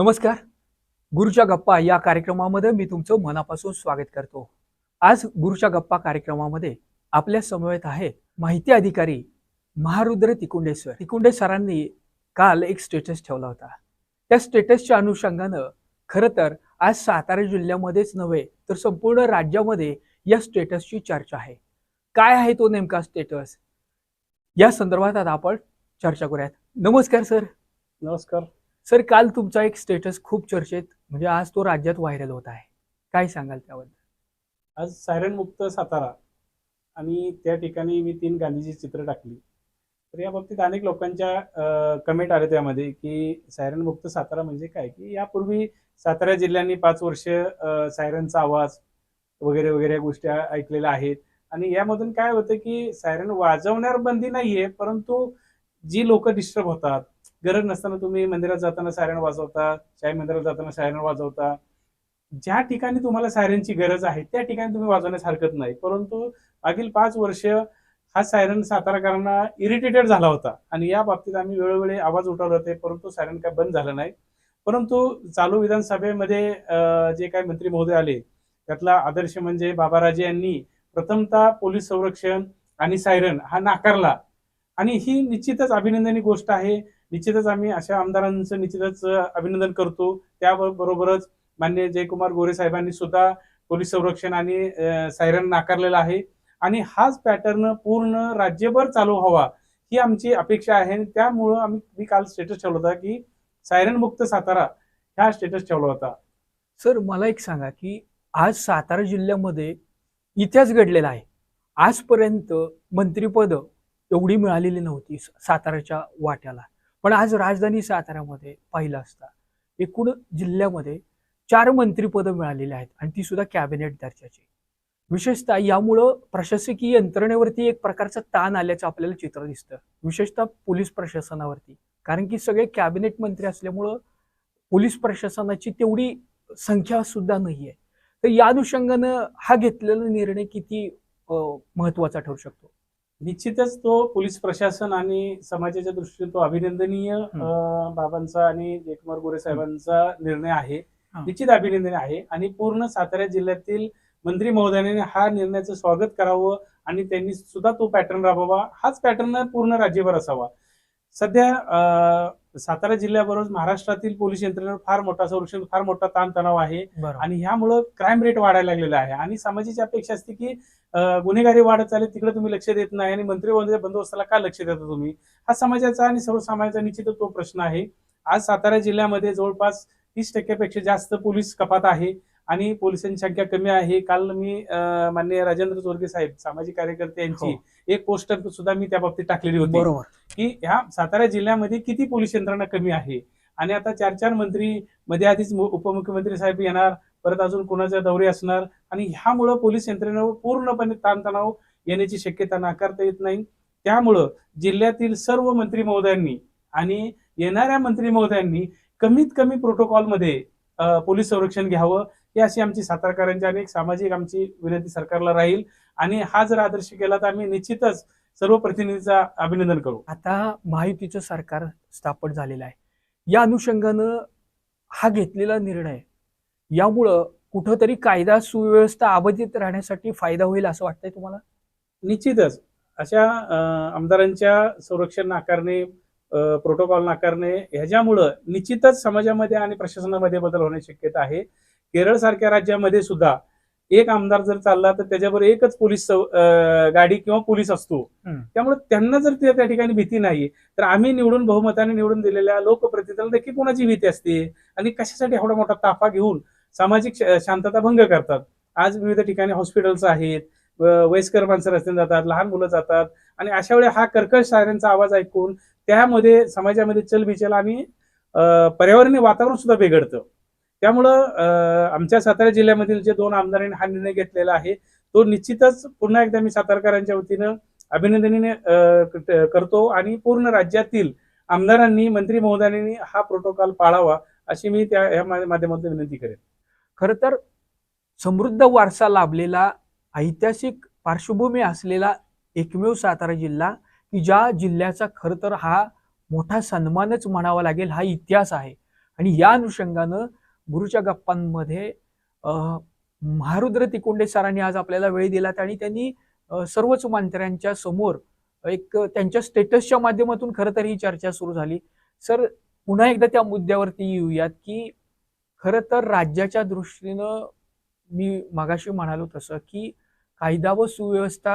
नमस्कार. गुरुच्या गप्पा या कार्यक्रमामध्ये मी तुमचं मनापासून स्वागत करतो. आज गुरुच्या गप्पा कार्यक्रमामध्ये आपल्या समवेत आहेत माहिती अधिकारी महारुद्र तिकुंडे सर तिकुंडे सरांनी काल एक स्टेटस ठेवला होता. त्या स्टेटसच्या अनुषंगानं खरं तर आज सातारा जिल्ह्यामध्येच नव्हे तर संपूर्ण राज्यामध्ये या स्टेटसची चर्चा आहे. काय आहे तो नेमका स्टेटस या संदर्भात आता आपण चर्चा करूयात. नमस्कार सर. नमस्कार. सर काल तुमचा एक स्टेटस खूप चर्चेत म्हणजे आज तो राज्यात व्हायरल होत आहे. काय सांगाल त्याबद्दल? आज सायरन मुक्त सातारा आणि त्या ठिकाणी मी तीन गांधीजी चित्र टाकली. तर या बाबतीत अनेक लोकांच्या कमेंट आले त्यामध्ये की सायरन मुक्त सातारा म्हणजे काय? की यापूर्वी सातारा जिल्ह्यांनी पाच वर्ष सायरनचा आवाज वगैरे वगैरे या गोष्टी ऐकलेल्या आहेत. आणि यामधून काय होतं की सायरन वाजवण्यावर बंदी नाहीये परंतु जी लोक डिस्टर्ब होतात गरज नसताना तुम्ही मंदिरात जाताना सायरन वाजवता शाही मंदिरात जाताना सायरन वाजवता. ज्या ठिकाणी तुम्हाला सायरनची गरज आहे त्या ठिकाणी तुम्ही वाजवण्यास हरकत नाही. परंतु मागील पाच वर्ष हा सायरन साताराकरांना इरिटेटेड झाला होता. आणि या बाबतीत आम्ही वेळोवेळी आवाज उठवले होते परंतु सायरन काय बंद झालं नाही. परंतु चालू विधानसभेमध्ये जे काही मंत्री महोदय आले त्यातला आदर्श म्हणजे बाबाराजे यांनी प्रथमतः पोलीस संरक्षण आणि सायरन हा नाकारला. आणि ही निश्चितच अभिनंदनी गोष्ट आहे. निश्चितच आम्ही अशा आमदारांचं निश्चितच अभिनंदन करतो. त्याबरोबरच मान्य जयकुमार गोरे साहेबांनी सुद्धा पोलीस संरक्षण आणि सायरन नाकारलेला आहे. आणि हाच पॅटर्न पूर्ण राज्यभर चालू व्हावा ही आमची अपेक्षा आहे. आणि त्यामुळं आम्ही मी काल स्टेटस ठेवला होता की सायरन मुक्त सातारा ह्या स्टेटस ठेवला होता. सर मला एक सांगा की आज सातारा जिल्ह्यामध्ये इतिहास घडलेला आहे. आजपर्यंत मंत्रिपद एवढी मिळालेली नव्हती साताराच्या वाट्याला. पण आज राजधानी साताऱ्यामध्ये पाहिलं असता. एकूण जिल्ह्यामध्ये चार मंत्रिपदं मिळालेली आहेत आणि ती सुद्धा कॅबिनेट दर्जाची. विशेषतः यामुळं प्रशासकीय यंत्रणेवरती एक प्रकारचा ताण आल्याचं आपल्याला चित्र दिसतं. विशेषतः पोलीस प्रशासनावरती. कारण की सगळे कॅबिनेट मंत्री असल्यामुळं पोलीस प्रशासनाची तेवढी संख्या सुद्धा नाही आहे तर या अनुषंगानं हा घेतलेला निर्णय किती महत्त्वाचा ठरू शकतो? निश्चितच तो पोलीस प्रशासन आणि समाजाच्या दृष्टीने तो अभिनंदनीय बाबांचा आणि जयकुमार गोरे साहेबांचा निर्णय आहे. निश्चित अभिनंदन आहे. आणि पूर्ण सातारा जिल्ह्यातील मंत्री महोदयांनी हा निर्णयाचं स्वागत करावं आणि त्यांनी सुद्धा तो पॅटर्न राबवावा. हाच पॅटर्न पूर्ण राज्यभर असावा. सध्या सातारा जिल्ह्याबरोबर महाराष्ट्रातील पोलीस यंत्रणेवर फार मोठा संरक्षण फार मोठा ताणतणाव आहे. आणि ह्यामुळं क्राईम रेट वाढायला लागलेला आहे. आणि समाजाची अपेक्षा असते की गुन्हेगारी वाढत चालेल तिकडे तुम्ही लक्ष देत नाही आणि मंत्री महोदय बंदोबस्ताला का लक्ष देता तुम्ही? हा समाजाचा आणि सर्वसामान्यांचा निश्चितच तो प्रश्न आहे. आज सातारा जिल्ह्यामध्ये जवळपास तीस टक्क्यापेक्षा जास्त पोलीस कपात आहे आणि पोलिसांची संख्या कमी आहे. काल मी अं, माननीय राजेंद्र चोरगे साहेब सामाजिक कार्यकर्ते यांची एक पोस्टर सुद्धा मी त्या बाबतीत टाकलेली होती. बरोबर. की ह्या सातारा जिल्ह्यामध्ये किती पोलीस यंत्रणा कमी आहे? आणि आता चार चार मंत्री मध्ये आधीच उपमुख्यमंत्री साहेब येणार परत अजून कोणाच्या दौरे असणार आणि ह्यामुळं पोलीस यंत्रणेवर पूर्णपणे ताणतणाव येण्याची शक्यता नाकारता येत नाही. त्यामुळं जिल्ह्यातील सर्व मंत्री महोदयांनी आणि येणाऱ्या मंत्री महोदयांनी कमीत कमी प्रोटोकॉलमध्ये पोलीस संरक्षण घ्यावं. ही अशी आमची सातारकरांची आणि एक सामाजिक आमची विनंती सरकारला राहील. आणि हा जर आदर्श केला तर आम्ही निश्चितच सर्व प्रतिनिधीचा अभिनंदन करू. आता महायुतीचं सरकार स्थापन झालेलं आहे. या अनुषंगानं हा घेतलेला निर्णय यामुळं कुठंतरी कायदा सुव्यवस्था अबाधित राहण्यासाठी फायदा होईल असं वाटतंय तुम्हाला? निश्चितच. अशा आमदारांच्या संरक्षण नाकारणे प्रोटोकॉल नाकारणे ह्याच्यामुळं निश्चितच समाजामध्ये आणि प्रशासनामध्ये बदल होण्याची शक्यता आहे. केरळ सारख्या राज्यामध्ये सुद्धा एक आमदार जर चालला तर त्याच्यावर एकच पोलीस गाडी किंवा पोलीस असतो. त्यामुळे त्यांना जर त्या त्या ठिकाणी भीती नाही तर आम्ही निवडून बहुमताने निवडून दिलेल्या लोकप्रतिनिधीला देखील कोणाची भीती असते? आणि कशासाठी एवढा मोठा ताफा घेऊन सामाजिक शांतता भंग करतात? आज विविध ठिकाणी हॉस्पिटल्स आहेत वयस्कर माणसं रस्त्याने जातात लहान मुलं जातात आणि अशा वेळी हा कर्कश सायरनचा आवाज ऐकून त्यामध्ये समाजामध्ये चलबिचल आणि पर्यावरणीय वातावरण सुद्धा बिघडतं. त्यामुळं आमच्या सातारा जिल्ह्यामधील जे दोन आमदारांनी हा निर्णय घेतलेला आहे तो निश्चितच पुन्हा एकदा मी सातारकरांच्या वतीनं अभिनंदनीने करतो आणि पूर्ण राज्यातील आमदारांनी मंत्री महोदयांनी हा प्रोटोकॉल पाळावा अशी मी त्या या माध्यमातून विनंती करेन. खरं तर समृद्ध वारसा लाभलेला ऐतिहासिक पार्श्वभूमी असलेला एकमेव सातारा जिल्हा की ज्या जिल्ह्याचा खरं तर हा मोठा सन्मानच म्हणावा लागेल हा इतिहास आहे. आणि या अनुषंगानं गुरुच्या गप्पांमध्ये महारुद्र तिकोंडे सरांनी आज आपल्याला वेळ दिलात आणि त्यांनी सर्वच मंत्र्यांच्या समोर एक त्यांच्या स्टेटसच्या माध्यमातून खरं तर ही चर्चा सुरू झाली. सर पुन्हा एकदा त्या मुद्द्यावरती येऊयात की खरं तर राज्याच्या दृष्टीनं मी मागाशी म्हणालो तसं की कायदा व सुव्यवस्था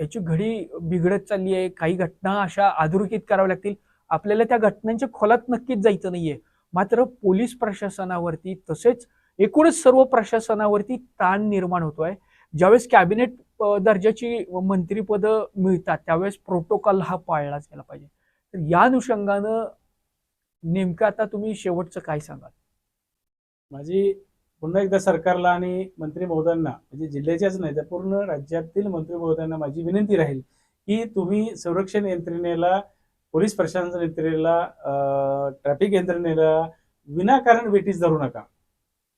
याची घडी बिघडत चालली आहे. काही घटना अशा अधोरेखित कराव्या लागतील. आपल्याला त्या घटनांच्या खोलात नक्कीच जायचं नाहीये. मात्र पोलीस प्रशासनावरती तसेच एकूणच सर्व प्रशासनावरती ताण निर्माण होतोय. ज्यावेळेस कॅबिनेट दर्जाची मंत्रीपद मिळतात त्यावेळेस प्रोटोकॉल हा पाळलाच गेला पाहिजे. तर या अनुषंगानं नेमकं आता तुम्ही शेवटचं काय सांगाल? माझी पुन्हा एकदा सरकारला आणि मंत्री महोदयांना म्हणजे जिल्ह्याच्याच नाही तर पूर्ण राज्यातील मंत्री महोदयांना माझी विनंती राहील की तुम्ही संरक्षण यंत्रणेला पोलीस प्रशासन यंत्रणेला ट्रॅफिक यंत्रणेला विनाकारण वेटीस धरू नका.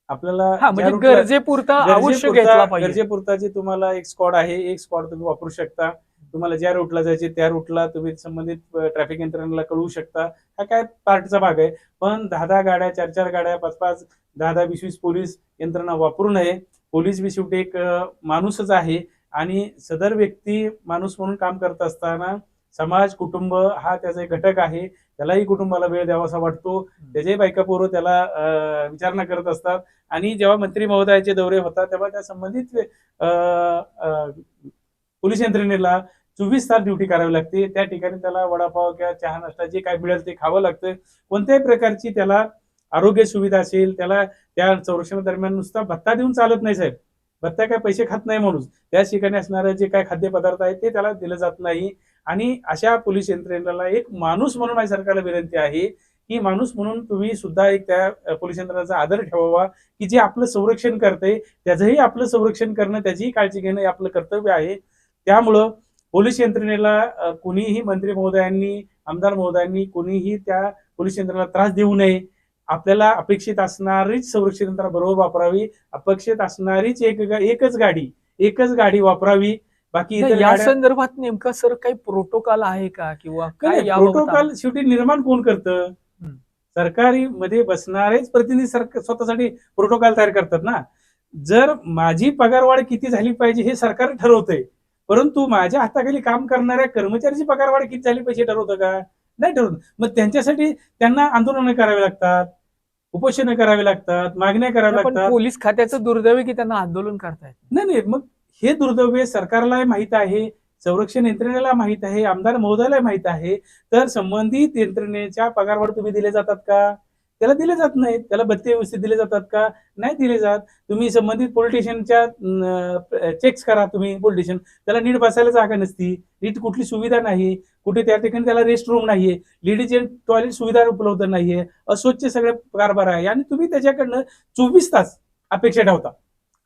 आपल्याला हा म्हणजे गरजेपुरता जे तुम्हाला एक स्क्वॉड आहे एक स्क्वॉड तुम्ही वापरू शकता. तुम्हाला ज्या रूटला जायचे त्या रूटला तुम्ही संबंधित ट्रॅफिक यंत्रणेला कळवू शकता. हा काय पार्टचा भाग आहे. पण दहा दहा गाड्या चार चार गाड्या पाच पाच दहा दहा वीस वीस पोलीस यंत्रणा वापरू नये. पोलीस बी शेवटी एक माणूसच आहे. आणि सदर व्यक्ती माणूस म्हणून काम करत असताना समाज कुटुंब हा त्याचा एक घटक आहे. त्यालाही कुटुंबाला वेळ द्यावासा वाटतो. त्याच्याही बायका पोरं त्याला विचारणा करत असतात. आणि जेव्हा मंत्री महोदयाचे दौरे होतात तेव्हा त्या संबंधित पोलीस यंत्रणेला चोवीस तास ड्युटी करावी लागते. त्या ठिकाणी त्याला वडापाव किंवा चहा नाश्ता जे काय मिळेल ते खावं लागतं. कोणत्याही प्रकारची त्याला आरोग्य सुविधा असेल त्याला त्या संरक्षणादरम्यान नुसता भत्ता देऊन चालत नाही साहेब. भत्ता काय पैसे खात नाही माणूस. त्या ठिकाणी असणारे जे काय खाद्यपदार्थ आहेत ते त्याला दिलं जात नाही. आणि अशा पोलीस यंत्रणेला एक माणूस म्हणून माझ्या सरकारला विनंती आहे की माणूस म्हणून तुम्ही सुद्धा एक त्या पोलीस यंत्रणाचा आदर ठेवावा की जे आपलं संरक्षण करते त्याचंही आपलं संरक्षण करणं त्याचीही काळजी घेणं हे आपलं कर्तव्य आहे. त्यामुळं पोलीस यंत्रणेला कुणीही मंत्री महोदयांनी आमदार महोदयांनी कुणीही त्या पोलीस यंत्रणेला त्रास देऊ नये. आपल्याला अपेक्षित असणारीच संरक्षण यंत्रणा बरोबर वापरावी अपेक्षित असणारीच एक एकच गाडी एकच गाडी वापरावी. बाकी या संदर्भात नेमका सर काही प्रोटोकॉल आहे का किंवा प्रोटोकॉल शेवटी निर्माण कोण करतं. सरकारी मध्ये बसणारेच प्रतिनिधी सरकार स्वतःसाठी प्रोटोकॉल तयार करतात ना. जर माझी पगारवाढ किती झाली पाहिजे हे सरकार ठरवतंय परंतु माझ्या हाताखाली काम करणाऱ्या कर्मचाऱ्याची पगारवाढ किती झाली पाहिजे ठरवतं का? नाही ठरवत. मग त्यांच्यासाठी त्यांना आंदोलनं करावी लागतात उपोषणं करावी लागतात मागण्या कराव्या लागतात. पोलीस खात्याचं दुर्दैव की त्यांना आंदोलन करतायत? नाही नाही मग हे दुर्दैव सरकारला माहीत आहे संरक्षण यंत्रणेला माहीत आहे आमदार महोदयाला माहीत आहे. तर संबंधित यंत्रणेच्या पगारवाढ तुम्ही दिले जातात का? त्याला दिले जात नाहीत. त्याला भत्ते व्यवस्थित दिले जातात का? नाही दिले जात. तुम्ही संबंधित पोलिटिशियनच्या चेक्स करा तुम्ही पोलिटिशियन त्याला नीट बसायला जागा नसती. नीट कुठली सुविधा नाही. कुठे त्या ठिकाणी त्याला रेस्ट रूम नाहीये. लेडीज टॉयलेट सुविधा उपलब्ध नाहीये. अस्वच्छ सगळे कारभार आहे. आणि तुम्ही त्याच्याकडनं चोवीस तास अपेक्षा ठेवता.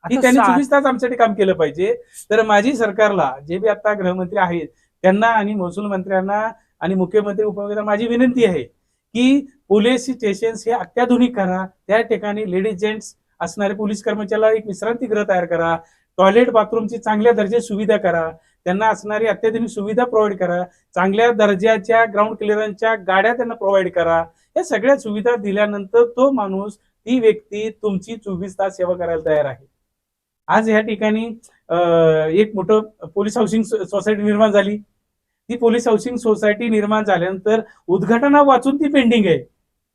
की त्यांनी चोवीस तास आमच्यासाठी काम केलं पाहिजे. तर माझी सरकारला जे बी आता गृहमंत्री आहेत त्यांना आणि महसूल मंत्र्यांना आणि मुख्यमंत्री उपमुख्यमंत्री माझी विनंती आहे की पोलीस स्टेशन हे अत्याधुनिक करा. त्या ठिकाणी लेडीज जेंट्स असणारे पोलीस कर्मचाऱ्याला एक विश्रांतीगृह तयार करा. टॉयलेट बाथरूमची चांगल्या दर्जाची सुविधा करा. त्यांना असणारी अत्याधुनिक सुविधा प्रोव्हाइड करा. चांगल्या दर्जाच्या ग्राउंड क्लिअरन्सच्या गाड्या त्यांना प्रोव्हाइड करा. या सगळ्या सुविधा दिल्यानंतर तो माणूस ती व्यक्ती तुमची चोवीस तास सेवा करायला तयार आहे. आज या ठिकाणी एक मोठं पोलीस हाऊसिंग सोसायटी निर्माण झाली. ती पोलीस हाऊसिंग सोसायटी निर्माण झाल्यानंतर उद्घाटना वाचून ती पेंडिंग आहे.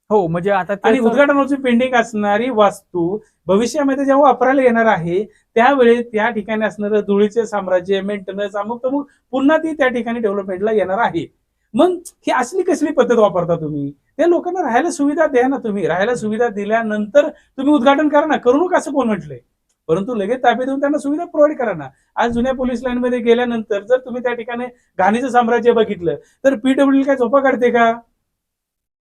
हो म्हणजे आता आणि त्याचं- उद्घाटन वाचून पेंडिंग असणारी वास्तू भविष्यामध्ये जेव्हा वापरायला येणार आहे त्यावेळी त्या ठिकाणी असणारं धुळीचे साम्राज्य मेंटेनन्स अमुक तमुक पुन्हा ती त्या ठिकाणी डेव्हलपमेंटला येणार आहे. मग ही असली कसली पद्धत वापरता तुम्ही? त्या लोकांना राहायला सुविधा द्या ना तुम्ही. राहायला सुविधा दिल्यानंतर तुम्ही उद्घाटन करा ना. करू नका असं कोण म्हटलंय? परंतु लगेच ताब्यात देऊन त्यांना सुविधा प्रोव्हाइड करा ना. आज जुन्या पोलीस लाईन मध्ये गेल्यानंतर जर तुम्ही त्या ठिकाणी घाणीचं साम्राज्य बघितलं तर पीडब्ल्यू काय झोपा काढते का?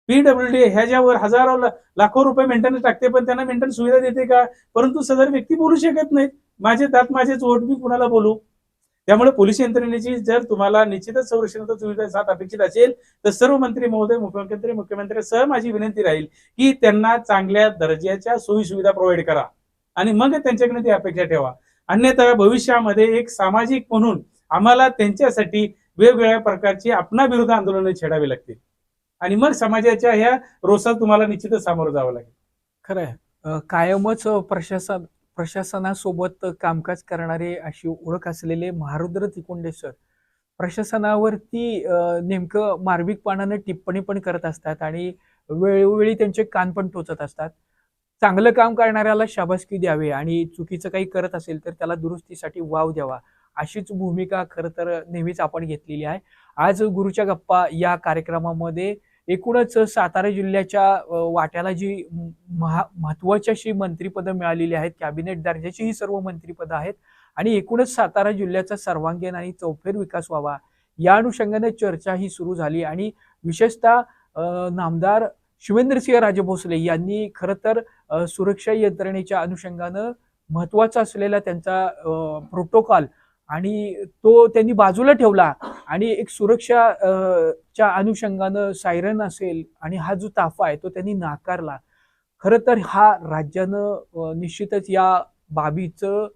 पीडब्ल्यूडी ह्याच्यावर हजारो लाखो रुपये मेंटेनन्स टाकते पण त्यांना मेंटेनन्स सुविधा देते का? परंतु सदर व्यक्ती बोलू शकत नाहीत. माझे दात माझेच वोट मी कुणाला बोलू? त्यामुळे पोलीस यंत्रणेची जर तुम्हाला निश्चितच संरक्षणाचा सुविधा साथ अपेक्षित असेल तर सर्व मंत्री महोदय मुख्यमंत्री मुख्यमंत्र्यांसह माझी विनंती राहील की त्यांना चांगल्या दर्जाच्या सोयी सुविधा प्रोव्हाइड करा. आणि मग त्यांच्याकडे ती अपेक्षा ठेवा. अन्यथा भविष्यामध्ये एक सामाजिक म्हणून आम्हाला त्यांच्यासाठी वेगवेगळ्या प्रकारची आपणाविरुद्ध आंदोलनं छेडावी लागतील. आणि मग समाजाच्या ह्या रोसात तुम्हाला निश्चितच सामोरं जावं लागेल. खरं आहे. कायमच प्रशासन प्रशासनासोबत कामकाज करणारे अशी ओळख असलेले महारुद्र तिकोंडे सर प्रशासनावरती नेमकं नेमकं मार्मिकपणानं टिप्पणी पण करत असतात आणि वेळोवेळी त्यांचे कान पण टोचत असतात. चांगलं काम करणाऱ्याला शाबासकी द्यावी आणि चुकीचं काही करत असेल तर त्याला दुरुस्तीसाठी वाव द्यावा. अशीच भूमिका खरं तर नेहमीच आपण घेतलेली आहे. आज गुरुच्या गप्पा या कार्यक्रमामध्ये एकूणच सातारा जिल्ह्याच्या वाट्याला जी महा महत्वाची अशी मंत्रीपदं मिळालेली आहेत कॅबिनेट दर्जाची ही सर्व मंत्रिपदं आहेत आणि एकूणच सातारा जिल्ह्याचा सर्वांगीण आणि चौफेर विकास व्हावा या अनुषंगाने चर्चा ही सुरू झाली आणि विशेषतः नामदार शिवेंद्रसिंह राजे भोसले यांनी खरं तर सुरक्षा यंत्रणेच्या अनुषंगानं महत्त्वाचा असलेला त्यांचा प्रोटोकॉल आणि तो त्यांनी बाजूला ठेवला आणि एक सुरक्षा च्या अनुषंगानं सायरन असेल आणि हा जो ताफा आहे तो त्यांनी नाकारला. खरं तर हा राज्यानं निश्चितच या बाबीचं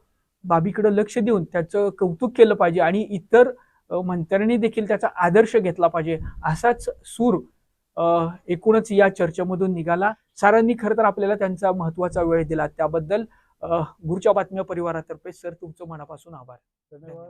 बाबीकडे लक्ष देऊन त्याचं कौतुक केलं पाहिजे आणि इतर मंत्र्यांनी देखील त्याचा आदर्श घेतला पाहिजे असाच सूर एकूणच या चर्चेमधून निघाला. सरांनी खरं तर आपल्याला त्यांचा महत्त्वाचा वेळ दिला. त्याबद्दल गुरुच्या बातम्या परिवारातर्फे सर तुमचं मनापासून आभार. धन्यवाद.